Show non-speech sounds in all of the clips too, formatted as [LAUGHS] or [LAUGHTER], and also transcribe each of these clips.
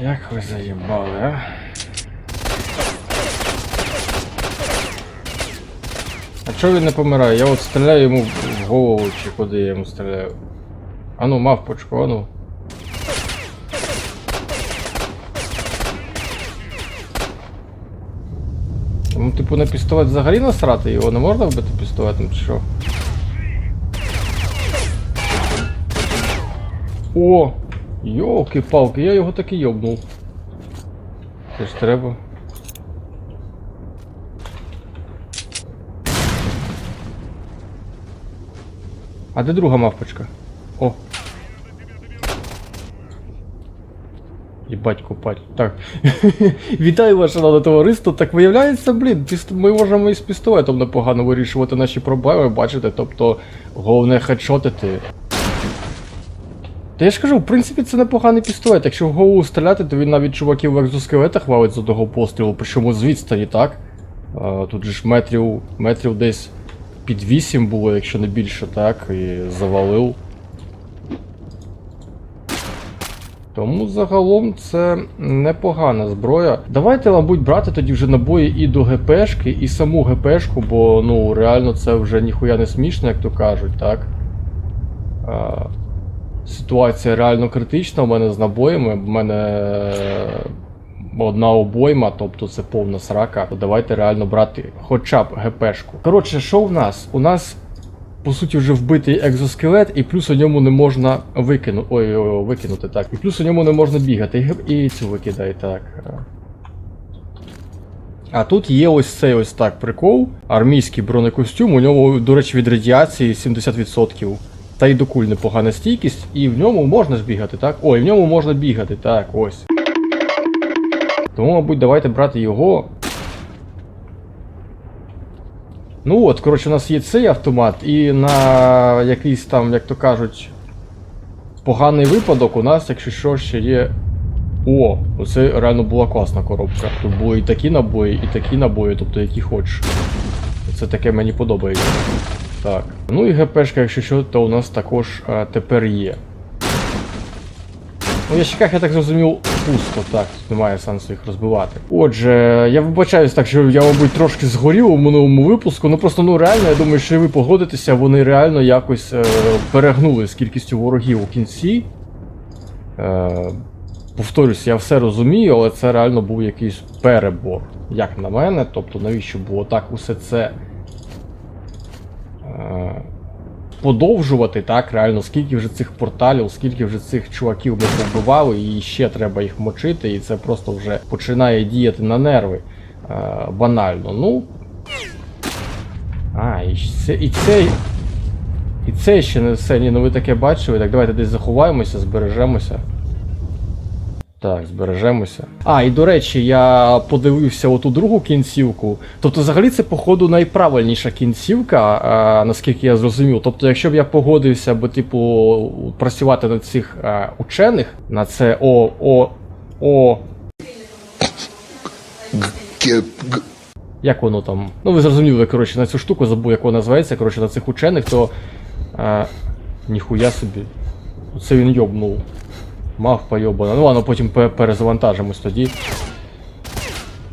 Як ви заїбали, а? А чого він не помирає? Я от стріляю йому в голову чи куди я йому стріляю. Ану, мавпочку, ану. Ну, типу, на пістолет взагалі насрати його не можна вбити пістолетом чи що? О! Йолки-палки, я його таки йобнув. Це ж треба. А де друга мавпочка? О. Єбать купать. Так. [LAUGHS] Вітаю вас, шановне товариство. Так виявляється, блін, ми можемо із пістолетом непогано вирішувати наші проблеми, бачите, тобто головне хедшотити. Та я ж кажу, в принципі, це непоганий пістолет. Якщо в голову стріляти, то він навіть чуваків в екзоскелетах валить з одного пострілу, причому з відстані, так? А, тут же ж метрів, метрів десь під 8 було, якщо не більше, так, і завалив. Тому загалом це непогана зброя. Давайте, мабуть, брати тоді вже набої і до ГПшки, і саму ГПшку, бо ну реально це вже ніхуя не смішно, як то кажуть, так? А, ситуація реально критична у мене з набоями. У мене одна обойма, тобто це повна срака. Давайте реально брати хоча б ГПшку. Коротше, що в нас? У нас. По суті, вже вбитий екзоскелет, і плюс у ньому не можна викинути. Ой, ой, ой, викинути, так. І плюс у ньому не можна бігати. І, цю викидай, так. А тут є ось цей ось так прикол. Армійський бронекостюм, у ньому, до речі, від радіації 70%. Та й до куль непогана стійкість, і в ньому можна ж бігати, так? Ой, в ньому можна бігати, так, ось. Тому, мабуть, давайте брати його. Ну от, коротше, у нас є цей автомат, і на якийсь там, як то кажуть, поганий випадок у нас, якщо що, ще є. О, оце реально була класна коробка. Тут були і такі набої, і такі набої, тобто які хочеш. Це таке мені подобається. Так. Ну і ГПшка, якщо що, то у нас також е, тепер є. У ящиках, я так зрозумів, пусто, так, тут немає сенсу їх розбивати. Отже, я вибачаюсь так, що я, мабуть, трошки згорів у минулому випуску. Ну просто ну реально, я думаю, що і ви погодитеся, вони реально якось е, перегнули з кількістю ворогів у кінці. Е, повторюсь, я все розумію, але це реально був якийсь перебор, як на мене. Тобто, навіщо було так усе це. Е, подовжувати, так, реально, скільки вже цих порталів, скільки вже цих чуваків ми побивали, і ще треба їх мочити, і це просто вже починає діяти на нерви е, банально. Ну. А, і це, і це. І це ще не все. Ні, ну ви таке бачили. Так, давайте десь заховаємося, збережемося. Так, збережемося. А, і до речі, я подивився оту другу кінцівку. Тобто, взагалі, це, походу, найправильніша кінцівка, а, наскільки я зрозумів. Тобто, якщо б я погодився би, типу, працювати на цих а, учених, на це О, О, О. Як воно там? Ну, ви зрозуміли, коротше, на цю штуку забув, як вона називається, коротше, на цих учених, то. А, ніхуя собі. Це він йобнув. Мавпа йобана. Ну ладно, потім перезавантажимось тоді.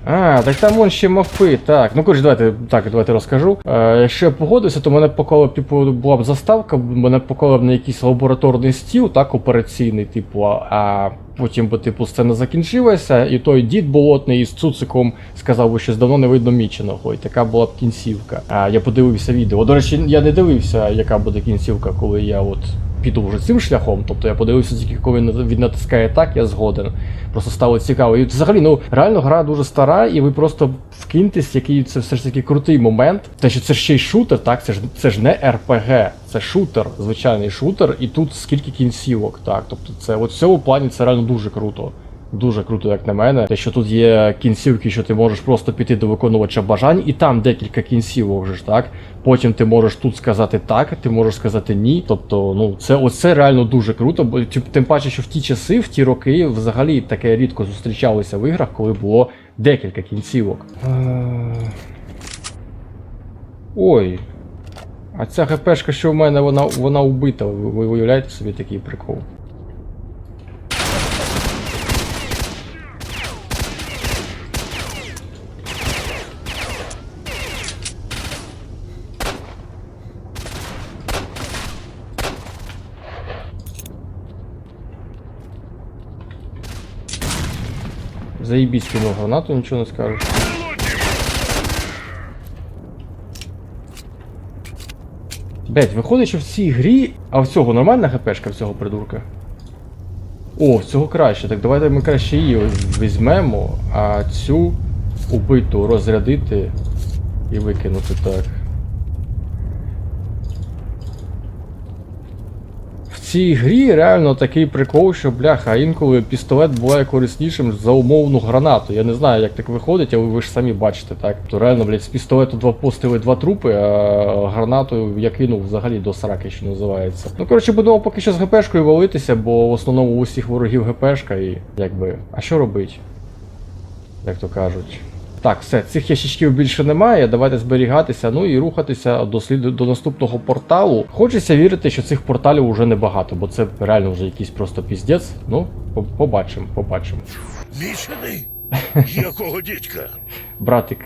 А, так там вон ще мавпи, так. Ну коротше, давайте так, давайте розкажу. Е, я погодився, то мене поклали, типу, була б заставка, мене поклали б на якийсь лабораторний стіл, так, операційний, типу, а, а потім би, типу, сцена закінчилася, і той дід болотний із цуциком сказав, би, що давно не видно міченого. І така була б кінцівка. А я подивився відео. До речі, я не дивився, яка буде кінцівка, коли я от піду вже цим шляхом. Тобто я подивився тільки, коли він натискає так, я згоден. Просто стало цікаво. І взагалі, ну реально гра дуже стара, і ви просто вкиньтесь, який це все ж таки крутий момент. Те, що це ще й шутер, так? Це ж це ж не РПГ, це шутер, звичайний шутер, і тут скільки кінцівок, так. Тобто, це от в цьому плані це реально дуже круто. Дуже круто, як на мене. Те, що тут є кінцівки, що ти можеш просто піти до виконувача бажань, і там декілька кінцівок вже ж так. Потім ти можеш тут сказати так, ти можеш сказати ні. Тобто, ну це оце реально дуже круто. Бо тим- паче, що в ті часи, в ті роки, взагалі таке рідко зустрічалося в іграх, коли було декілька кінцівок. Е, Ой. А ця ГПшка, що в мене, вона, вона убита. Ви, ви уявляєте собі такий прикол? Заїбісь кинув гранату, нічого не скажеш. Блять, виходить, що в цій грі. А в цього нормальна хпшка в цього придурка? О, цього краще. Так давайте ми краще її візьмемо, а цю убиту розрядити і викинути так. В цій грі реально такий прикол, що бляха, інколи пістолет буває кориснішим за умовну гранату. Я не знаю, як так виходить, але ви ж самі бачите, так? То реально, блядь, з пістолету два постріли, два трупи, а гранатою я кинув взагалі до сраки, що називається. Ну коротше, будемо поки що з ГПшкою валитися, бо в основному у усіх ворогів ГПшка і якби. А що робить? Як то кажуть. Так, все, цих ящичків більше немає. Давайте зберігатися, ну і рухатися до сліду до наступного порталу. Хочеться вірити, що цих порталів уже небагато, бо це реально вже якийсь просто піздець. Ну, побачимо, побачимо. Мічений? [LAUGHS] Якого дідька? Братик.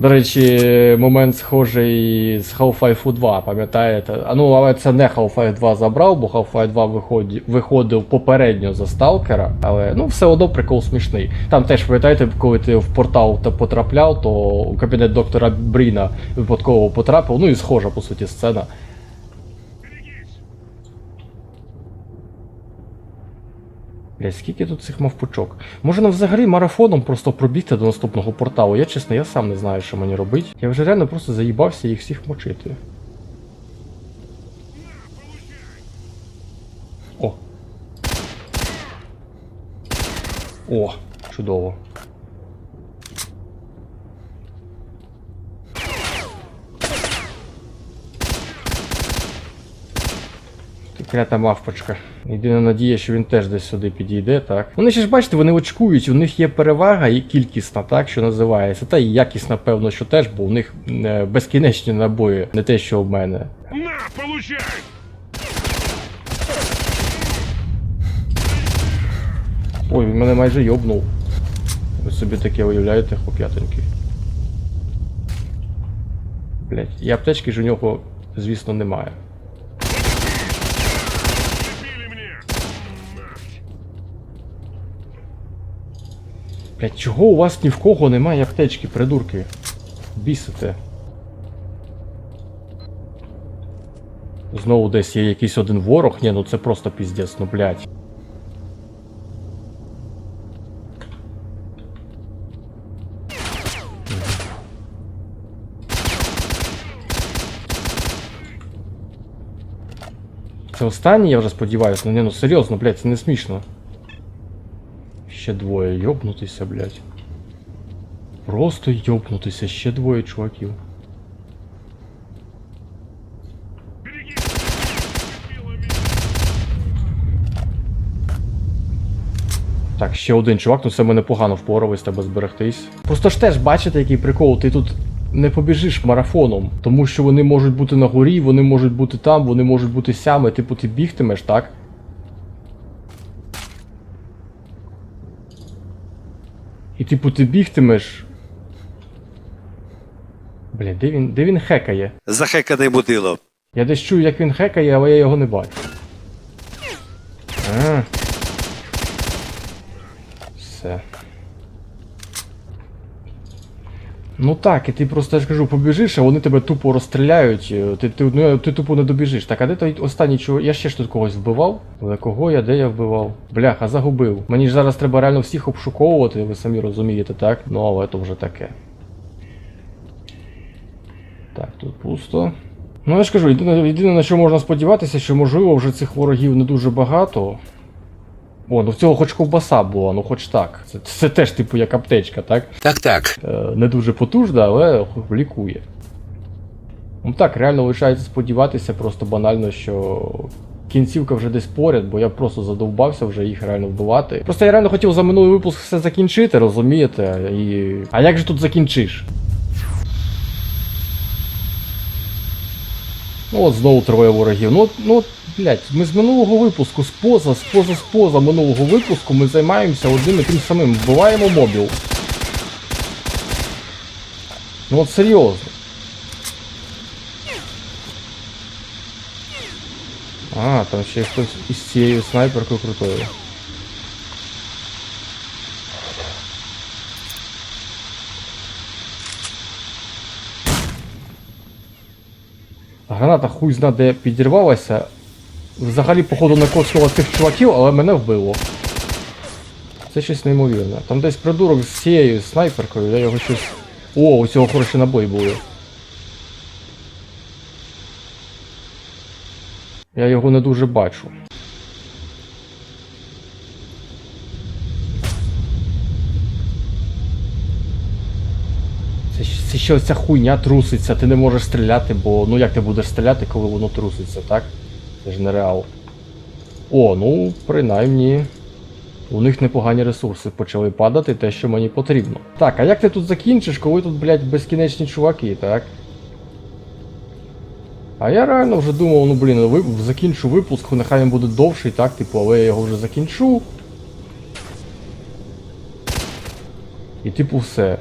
До речі, момент схожий з Half-Life 2, пам'ятаєте? Ну, але це не Half-Life 2 забрав, бо Half-Life 2 виході, виходив попередньо за Сталкера, але ну все одно прикол смішний. Там теж пам'ятаєте, коли ти в портал потрапляв, то у кабінет доктора Бріна випадково потрапив, ну і схожа по суті сцена. Блять, скільки тут цих мавпучок? Може нам взагалі марафоном просто пробігти до наступного порталу? Я чесно, я сам не знаю, що мені робити. Я вже реально просто заїбався їх всіх мочити. О. О, чудово. Клята мавпочка. Єдина надія, що він теж десь сюди підійде, так. Вони ще ж бачите, вони очкують, у них є перевага і кількісна, так, що називається. Та і якісна, певно, що теж, бо у них е, безкінечні набої, не те, що в мене. На, получай! Ой, він мене майже йобнув. Ви собі таке уявляєте, хлоп'ятоньки. Блять, і аптечки ж у нього, звісно, немає. Блять, чого у вас ні в кого немає аптечки, придурки? Бісите. Знову десь є якийсь один ворог. Ні, ну це просто піздець, ну блять. Це останній, я вже сподіваюся. Ну, ні, ну серйозно, блядь, це не смішно. Ще двоє, йобнутися, блядь. Просто йобнутися, ще двоє чуваків. Так, ще один чувак, ну це ми непогано впорались, треба зберегтись. Просто ж теж бачите, який прикол, ти тут не побіжиш марафоном, тому що вони можуть бути на горі, вони можуть бути там, вони можуть бути сями, типу ти бігтимеш, так? І типу ти бігтимеш. Блін, де він, де він хекає? Захеканий будило. Я десь чую, як він хекає, але я його не бачу. А. Все. Ну так, і ти просто я ж кажу, побіжиш, а вони тебе тупо розстріляють. е, Ти, ти, ну, ти тупо не добіжиш. Так, а де той останній чувак? Я ще ж тут когось вбивав. Але кого я, де я вбивав? Бляха, загубив. Мені ж зараз треба реально всіх обшуковувати, ви самі розумієте, так? Ну, але то вже таке. Так, тут пусто. Ну я ж кажу, єдине, єдине на що можна сподіватися, що можливо вже цих ворогів не дуже багато. О, ну в цього хоч ковбаса була, ну хоч так. Це, це теж типу як аптечка, так? Так, так. Е, не дуже потужна, але лікує. Ну так, реально лишається сподіватися просто банально, що кінцівка вже десь поряд, бо я просто задовбався вже їх реально вбивати. Просто я реально хотів за минулий випуск все закінчити, розумієте? І... А як же тут закінчиш? Ну от знову троє ворогів. Ну, ну Блять, ми з минулого випуску, з поза, з поза, з поза минулого випуску ми займаємося одним і тим самим. Вбиваємо мобіл. Ну от серйозно. А, там ще хтось із цією снайперкою крутою. Граната хуй зна де підірвалася. Взагалі, походу, накосила цих чуваків, але мене вбило. Це щось неймовірне. Там десь придурок з цією снайперкою, я його щось. О, у цього хороші набої були. Я його не дуже бачу. Це, це ще оця хуйня труситься, ти не можеш стріляти, бо ну як ти будеш стріляти, коли воно труситься, так? Це ж не реал. О, ну, принаймні. У них непогані ресурси почали падати, те, що мені потрібно. Так, а як ти тут закінчиш, коли тут, блядь, безкінечні чуваки, так? А я реально вже думав, ну блін, закінчу випуск, нехай він буде довший, так, типу, але я його вже закінчу. І типу все.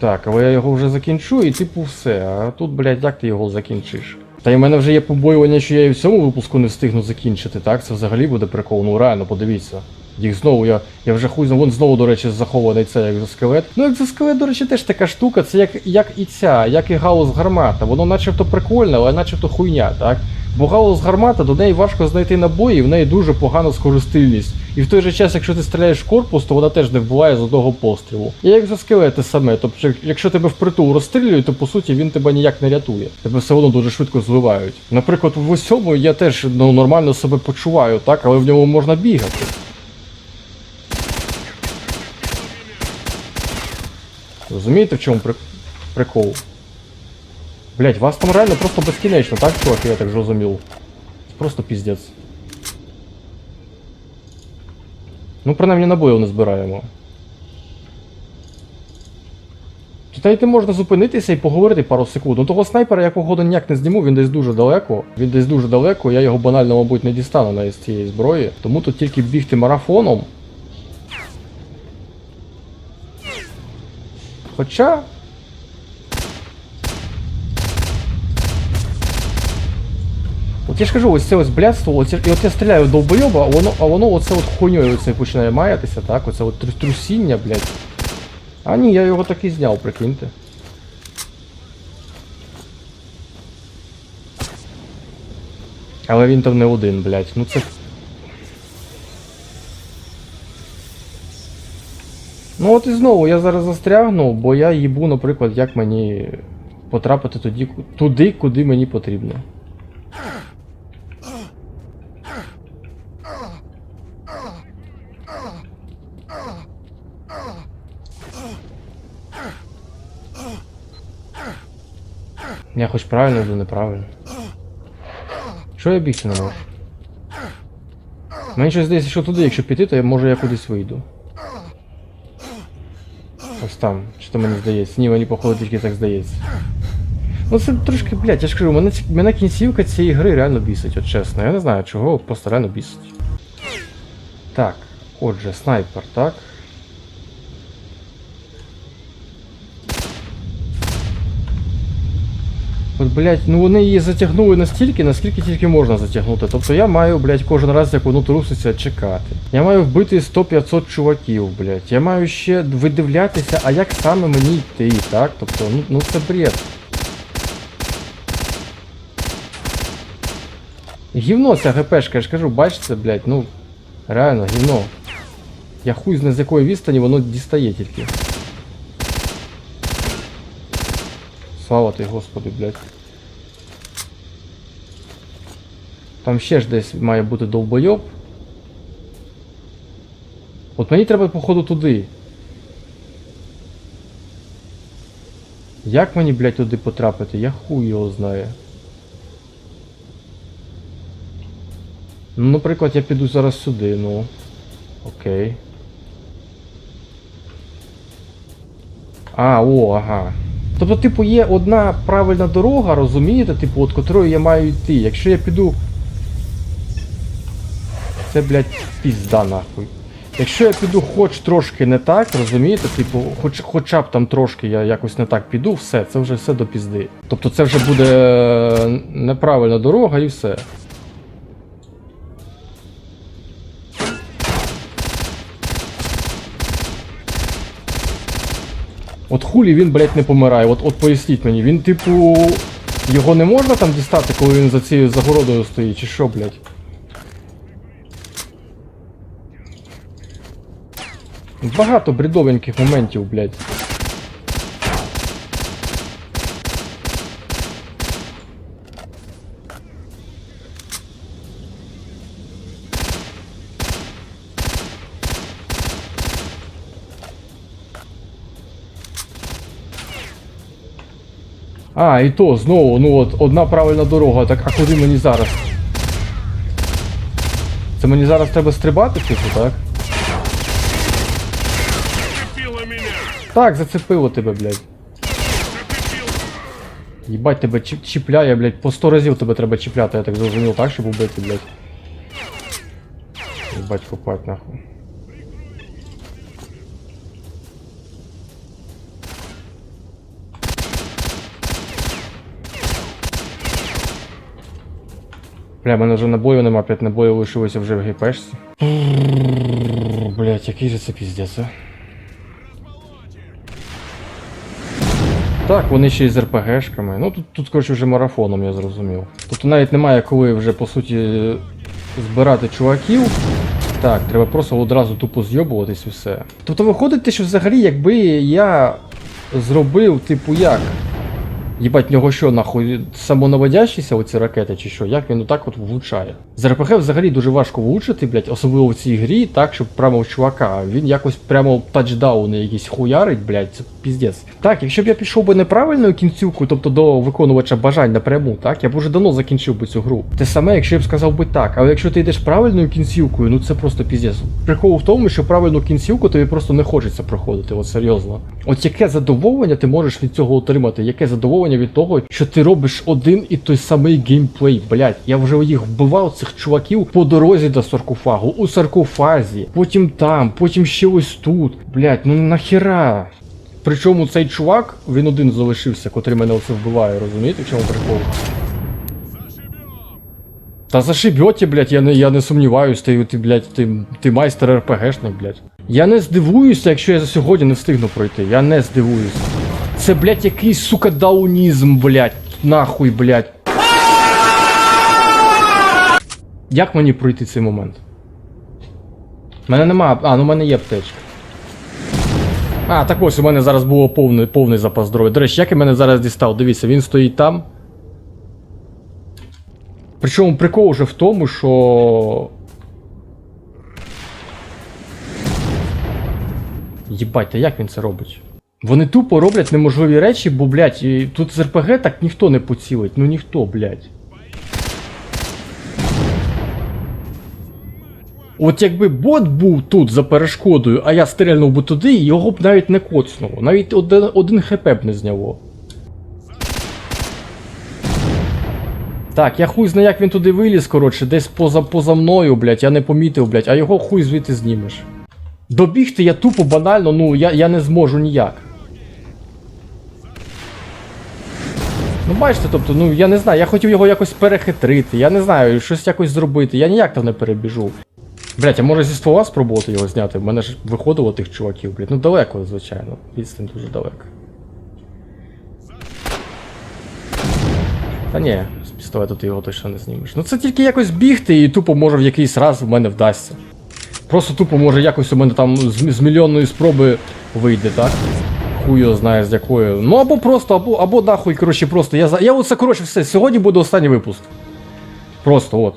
Так, але я його вже закінчу і типу все. А тут, блядь, як ти його закінчиш? Та й в мене вже є побоювання, що я і в цьому випуску не встигну закінчити, так? Це взагалі буде прикол, ну реально, подивіться. Їх знову, я, я вже хуй вон знову, до речі, захований цей екзоскелет. Ну, екзоскелет, до речі, теж така штука, це як, як і ця, як і гаус гармата. Воно начебто прикольне, але начебто хуйня, так? Бо гаус гармата, до неї важко знайти набої, в неї дуже погана скористильність. І в той же час, якщо ти стріляєш корпус, то вона теж не вбиває з одного пострілу. І екзоскелети саме, тобто, якщо тебе впритул розстрілюють, то по суті він тебе ніяк не рятує. Тебе все одно дуже швидко зливають. Наприклад, в усьому я теж ну, нормально себе почуваю, так, але в ньому можна бігати. Розумієте, в чому прикол? Блять, вас там реально просто безкінечно, так, чуваки, я так зрозумів. Просто піздець. Ну, принаймні набоїв не збираємо. Тут навіть не можна зупинитися і поговорити пару секунд. Ну того снайпера я погоду ніяк не зніму, він десь дуже далеко. Він десь дуже далеко, я його банально, мабуть, не дістану навіть з цієї зброї. Тому тут тільки бігти марафоном. Хоча. Я ж кажу, ось це ось блядство, ось, і от я стріляю довбойоба, а воно, а воно оце от хуйньою оце починає маятися, так? Оце от трус- трусіння, блядь. А ні, я його так і зняв, прикиньте. Але він там не один, блядь. Ну це. Ну от і знову я зараз застрягну, бо я їбу, наприклад, як мені потрапити тоді, туди, куди мені потрібно. Я хоч правильно йду, неправильно. Що я бігти не? Мені щось здається, що туди, якщо піти, то я може я кудись вийду. Ось там, що то мені здається. Ні, мені походу тільки так здається. Ну це трошки, блядь, я ж кажу, мене, мене кінцівка цієї гри реально бісить, от чесно. Я не знаю чого, просто реально бісить. Так, отже, снайпер, так. От, блядь, ну вони її затягнули настільки, наскільки тільки можна затягнути. Тобто я маю, блядь, кожен раз, як воно труситься, чекати. Я маю вбити 100-500 чуваків, блядь. Я маю ще видивлятися, а як саме мені йти, так? Тобто, ну, ну це бред. Гівно ця ГПшка, я ж кажу, бачите, блядь, ну. Реально, гівно. Я хуй зна з якої відстані воно дістає тільки. Слава ти, господи, блядь. Там ще ж десь має бути довбойоб. От мені треба, походу, туди. Як мені, блядь, туди потрапити? Я хуй його знаю. Ну, наприклад, я піду зараз сюди, ну. Окей. А, о, ага. Тобто, типу, є одна правильна дорога, розумієте, типу, от котрою я маю йти. Якщо я піду. Це, блядь, пізда нахуй. Якщо я піду хоч трошки не так, розумієте, типу, хоч, хоча б там трошки я якось не так піду, все, це вже все до пізди. Тобто це вже буде е, неправильна дорога і все. От хулі він, блядь, не помирає. От, от поясніть мені, він, типу. Його не можна там дістати, коли він за цією загородою стоїть, чи що, блядь? Багато бредовеньких моментів, блядь. А, і то знову, ну от одна правильна дорога, так а куди мені зараз? Це мені зараз треба стрибати, типу, так? Так, зацепило тебе, блядь. Їбать тебе чіп- чіпляє, блядь, по 100 разів тебе треба чіпляти, я так зрозумів, так, щоб убити, блядь. Їбать копать нахуй. Бля, в мене вже набою нема, 5 набоїв лишилося вже в гіпешці. Блять, який же це піздець, а? Так, вони ще й з РПГшками. Ну тут, тут коротше, вже марафоном, я зрозумів. Тобто навіть немає коли вже по суті збирати чуваків. Так, треба просто одразу тупо зйобуватись і все. Тобто виходить що взагалі, якби я зробив, типу як? Їбать, в нього що, нахуй, самонаводящіся оці ракети чи що? Як він отак от влучає? З РПГ взагалі дуже важко влучити, блядь, особливо в цій грі, так, щоб прямо в чувака. Він якось прямо тачдауни якісь хуярить, блядь, це піздець. Так, якщо б я пішов би неправильною кінцівкою, тобто до виконувача бажань напряму, так, я б уже давно закінчив би цю гру. Те саме, якщо я б сказав би так, але якщо ти йдеш правильною кінцівкою, ну це просто піздець. Прикол в тому, що правильну кінцівку тобі просто не хочеться проходити, от серйозно. От яке задоволення ти можеш від цього отримати? Яке задоволення від того, що ти робиш один і той самий геймплей, блять. Я вже їх вбивав цих чуваків по дорозі до саркофагу, у саркофазі, потім там, потім ще ось тут. Блять, ну нахіра. Причому цей чувак, він один залишився, котрий мене оце вбиває, розумієте, в чому прикол? Та зашибьоте, блядь, я не, я не сумніваюсь, ти, ти, блядь, ти, ти майстер РПГшник, блядь. Я не здивуюся, якщо я за сьогодні не встигну пройти. Я не здивуюся. Це, блядь, якийсь, сука, даунізм, блядь. Нахуй, блядь. Як мені пройти цей момент? У мене нема. А, ну в мене є аптечка. А, так ось у мене зараз було повний, повний запас здоров'я. До речі, як він мене зараз дістав? Дивіться, він стоїть там. Причому прикол вже в тому, що. Єбать, та як він це робить? Вони тупо роблять неможливі речі, бо, блядь, і тут з РПГ так ніхто не поцілить. Ну ніхто, блядь. От якби бот був тут за перешкодою, а я стрельнув би туди, його б навіть не коцнуло. Навіть один, один хп б не зняло. Так, я хуй знаю, як він туди виліз, коротше, десь поза, поза мною, блядь, я не помітив, блядь, а його хуй звідти знімеш. Добігти я тупо банально, ну я, я не зможу ніяк. Ну бачите, тобто, ну я не знаю, я хотів його якось перехитрити, я не знаю, щось якось зробити, я ніяк там не перебіжу. Блять, а може зі ствола спробувати його зняти? В мене ж виходило тих чуваків, блять. Ну далеко, звичайно. Відстань дуже далеко. Та ні, з пістолету ти його точно не знімеш. Ну це тільки якось бігти і тупо може в якийсь раз в мене вдасться. Просто тупо може якось у мене там з, з мільйонної спроби вийде, так? Хуй знає з якою. Ну або просто, або, або нахуй, коротше, просто. Я, я оце, коротше, все, сьогодні буде останній випуск. Просто от.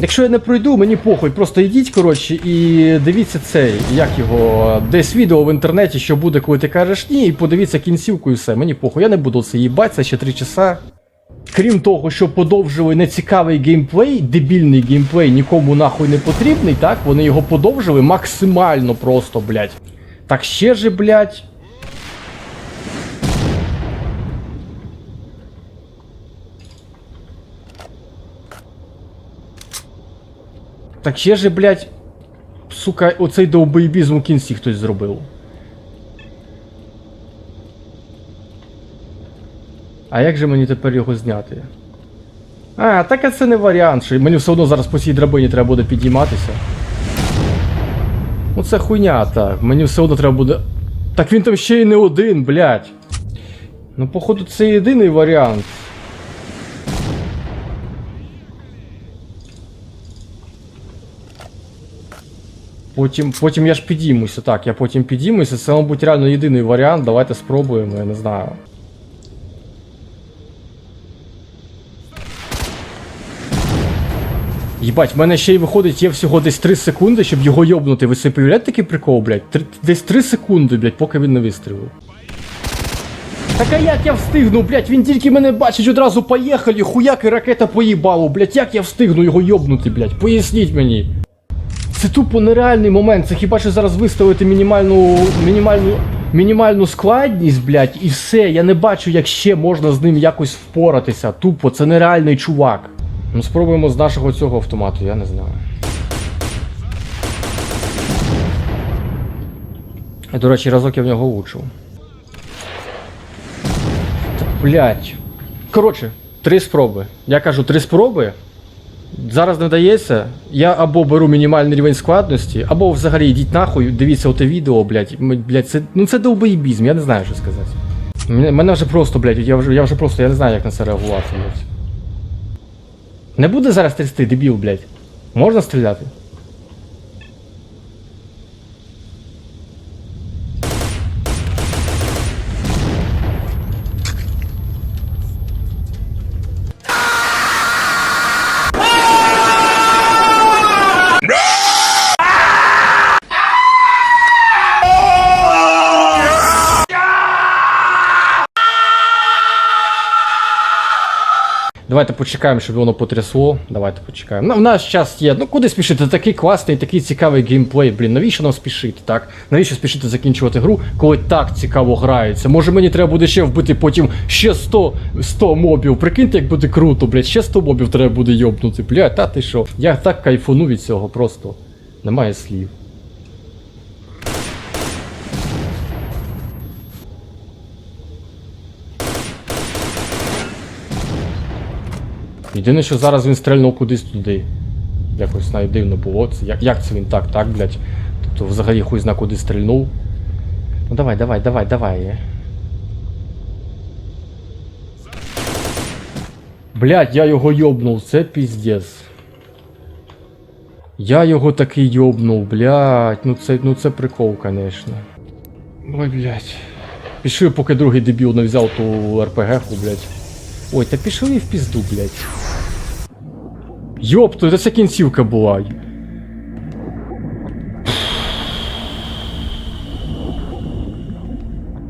Якщо я не пройду, мені похуй, просто йдіть, коротше, і дивіться цей, як його, десь відео в інтернеті, що буде, коли ти кажеш ні, і подивіться кінцівку і все. Мені похуй, я не буду це їбать, це ще 3 часа. Крім того, що подовжили нецікавий геймплей, дебільний геймплей, нікому нахуй не потрібний, так? Вони його подовжили максимально просто, блядь. Так ще же, блядь. Так ще же, блядь, сука, оцей довбоєбізм у кінці хтось зробив. А як же мені тепер його зняти? А, так а це не варіант, що мені все одно зараз по цій драбині треба буде підійматися. Ну це хуйня, так. Мені все одно треба буде. Так він там ще й не один, блядь. Ну, походу, це єдиний варіант. Потім, потім я ж підіймуся, так, я потім підіймуся. Це, мабуть, реально єдиний варіант. Давайте спробуємо, я не знаю. Їбать, в мене ще й виходить, є всього десь 3 секунди, щоб його йобнути. Ви собі уявляєте такий прикол, блядь? Три- десь 3 секунди, блядь, поки він не вистрілив. Так а як я встигну, блядь, він тільки мене бачить, одразу поїхали, хуяк і ракета поїбало, блядь, як я встигну його йобнути, блядь, поясніть мені. Це тупо нереальний момент, це хіба що зараз виставити мінімальну, мінімальну, мінімальну складність, блядь, і все, я не бачу, як ще можна з ним якось впоратися. Тупо, це нереальний чувак. Ну спробуємо з нашого цього автомату, я не знаю. До речі, разок я в нього влучив. Блять. Коротше, три спроби. Я кажу, три спроби. Зараз не вдається. Я або беру мінімальний рівень складності, або взагалі йдіть нахуй, дивіться оте відео, блять. блядь, це, ну це довбоїбізм, я не знаю, що сказати. Мене, мене вже просто, блять, я вже, я вже просто я не знаю, як на це реагувати, блядь. Не буде зараз трясти, дебіл, блять. Можна стріляти? Давайте почекаємо, щоб воно потрясло. Давайте почекаємо. Ну, в нас час є. Ну куди спішити? Такий класний, такий цікавий геймплей. Блін, навіщо нам спішити, так? Навіщо спішити закінчувати гру, коли так цікаво грається? Може мені треба буде ще вбити потім ще 100, 100 мобів. Прикиньте, як буде круто, блядь, ще 100 мобів треба буде йобнути. Блядь, та ти що? Я так кайфану від цього просто. Немає слів. Єдине, що зараз він стрельнув кудись туди. Якось навіть дивно було. Це, як, як це він так, так, блядь? Тобто взагалі хуй зна куди стрельнув. Ну давай, давай, давай, давай. Блядь, я його йобнув, це піздец. Я його таки йобнув, блядь. Ну це, ну це прикол, конечно. Ой, блядь. Пішли, поки другий дебіл не взяв ту РПГ-ху, блядь. Ой, та пішли в пізду, блядь. Йопту, це кінцівка була.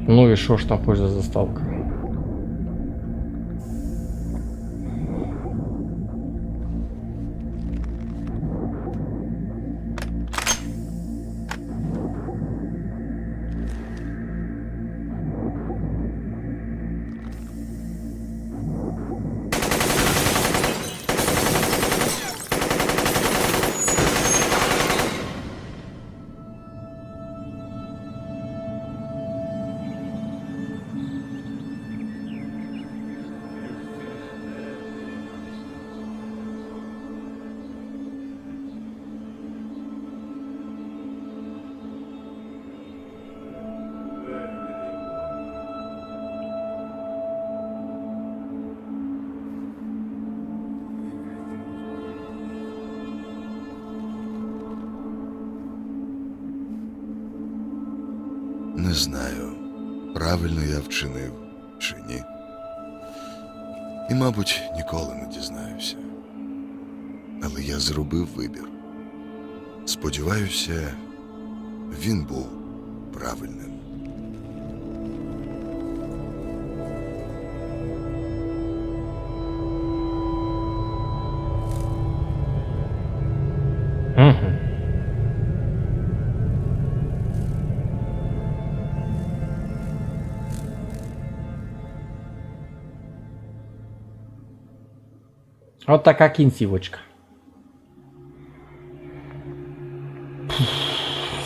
Ну і що ж там хоч за заставка? Знаю, правильно я вчинив чи ні. І, мабуть, ніколи не дізнаюся. Але я зробив вибір. Сподіваюся, він був правильним. От така кінцівочка.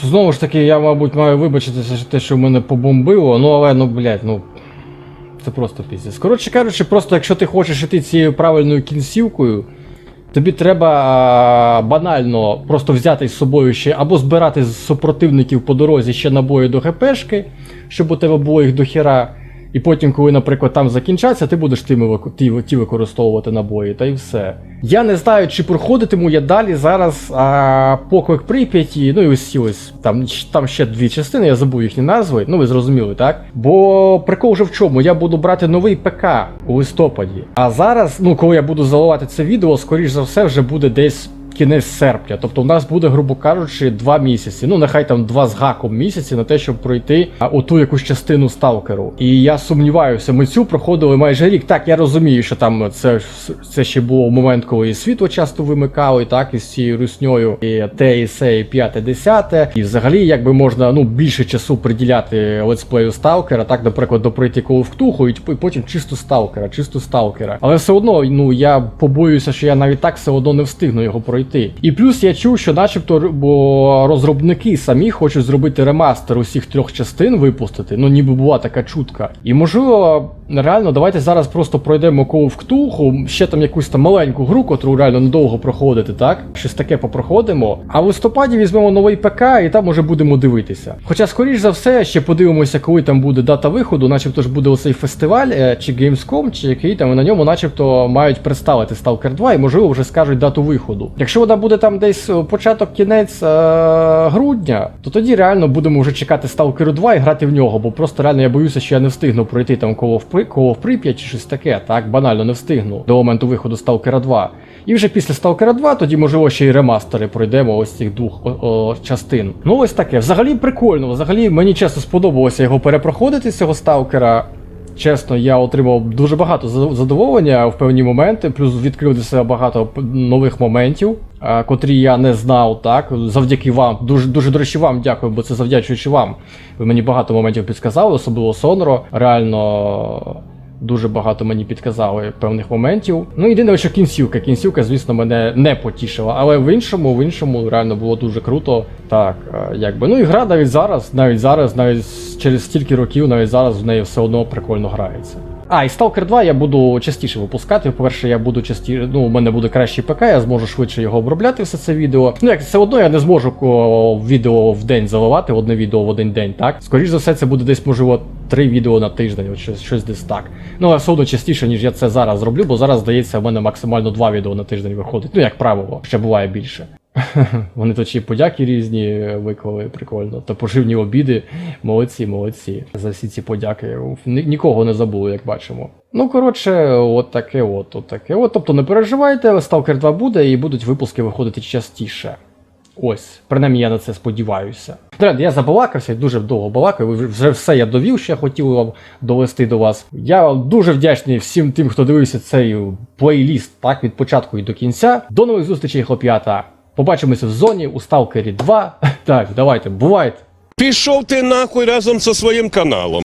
Знову ж таки, я, мабуть, маю вибачитися за те, що мене побомбило, ну але ну, блядь, ну. Це просто піздець. Коротше кажучи, просто якщо ти хочеш іти цією правильною кінцівкою, тобі треба банально просто взяти з собою ще або збирати з супротивників по дорозі ще набої до ГПшки, щоб у тебе було їх до хіра. І потім, коли, наприклад, там закінчаться, ти будеш тими ті, ті використовувати набої, та й все. Я не знаю, чи проходитиму я далі зараз а, поклик Прип'яті, ну і ось ось там, там ще дві частини, я забув їхні назви, ну ви зрозуміли, так? Бо прикол вже в чому? Я буду брати новий ПК у листопаді. А зараз, ну коли я буду заливати це відео, скоріш за все, вже буде десь кінець серпня. Тобто у нас буде, грубо кажучи, два місяці. Ну, нехай там два з гаком місяці на те, щоб пройти оту якусь частину сталкеру. І я сумніваюся, ми цю проходили майже рік. Так, я розумію, що там це, це ще було момент, коли і світло часто вимикали, так, із цією русньою, і те, і се, і п'яте, десяте. І взагалі, якби можна ну, більше часу приділяти летсплею сталкера, так, наприклад, доприйти коло вктуху, і потім чисто сталкера, чисто сталкера. Але все одно, ну я побоююся, що я навіть так все одно не встигну його пройти. І плюс я чув, що начебто бо розробники самі хочуть зробити ремастер усіх трьох частин випустити. Ну ніби була така чутка. І можливо, реально, давайте зараз просто пройдемо коло вктуху, ще там якусь там маленьку гру, котру реально недовго проходити, так? Щось таке попроходимо. А в листопаді візьмемо новий ПК і там уже будемо дивитися. Хоча, скоріш за все, ще подивимося, коли там буде дата виходу, начебто ж буде оцей фестиваль, е, чи Gamescom, чи який там, і на ньому, начебто, мають представити Stalker 2, і можливо вже скажуть дату виходу. Якщо вона буде там десь початок кінець е, грудня, то тоді реально будемо вже чекати Stalker 2 і грати в нього, бо просто реально я боюся, що я не встигну пройти там коло в, коло в Прип'ять чи щось таке, так банально не встигну до моменту виходу Stalker 2. І вже після Stalker 2 тоді, можливо, ще й ремастери пройдемо ось цих двох о, о, частин. Ну ось таке. Взагалі прикольно. Взагалі мені чесно сподобалося його перепроходити цього сталкера. Чесно, я отримав дуже багато задоволення в певні моменти, плюс відкрив для себе багато нових моментів, котрі я не знав, так. Завдяки вам. Дуже дуже до речі, вам дякую, бо це завдячуючи вам. Ви мені багато моментів підсказали, особливо Соноро. Реально. Дуже багато мені підказали певних моментів. Ну, єдине, що кінцівка. Кінцівка, звісно, мене не потішила. Але в іншому, в іншому реально було дуже круто. Так, е, якби. Ну і гра навіть зараз, навіть зараз, навіть через стільки років, навіть зараз в неї все одно прикольно грається. А, і Stalker 2 я буду частіше випускати. По-перше, я буду частіше. Ну, у мене буде кращий ПК, я зможу швидше його обробляти, все це відео. Ну, як все одно я не зможу о, відео в день заливати, одне відео в один день, так? Скоріше за все, це буде десь, можливо, три відео на тиждень, от щось, щось десь так. Ну, але все одно частіше, ніж я це зараз зроблю, бо зараз, здається, в мене максимально два відео на тиждень виходить. Ну, як правило, ще буває більше. [LAUGHS] Вони тут подяки різні виклали, прикольно. Та поживні обіди. Молодці, молодці. За всі ці подяки. Нікого не забули, як бачимо. Ну, коротше, от таке от, от таке от. Тобто не переживайте, Stalker 2 буде і будуть випуски виходити частіше. Ось, принаймні я на це сподіваюся. Трend, я забалакався, дуже довго балакаю. Вже все я довів, що я хотів вам довести до вас. Я дуже вдячний всім тим, хто дивився цей плейліст так від початку і до кінця. До нових зустрічей, хлоп'ята. Побачимося в зоні у Сталкері 2. [LAUGHS] Так, давайте, бувайте. Пішов ти нахуй разом зі своїм каналом.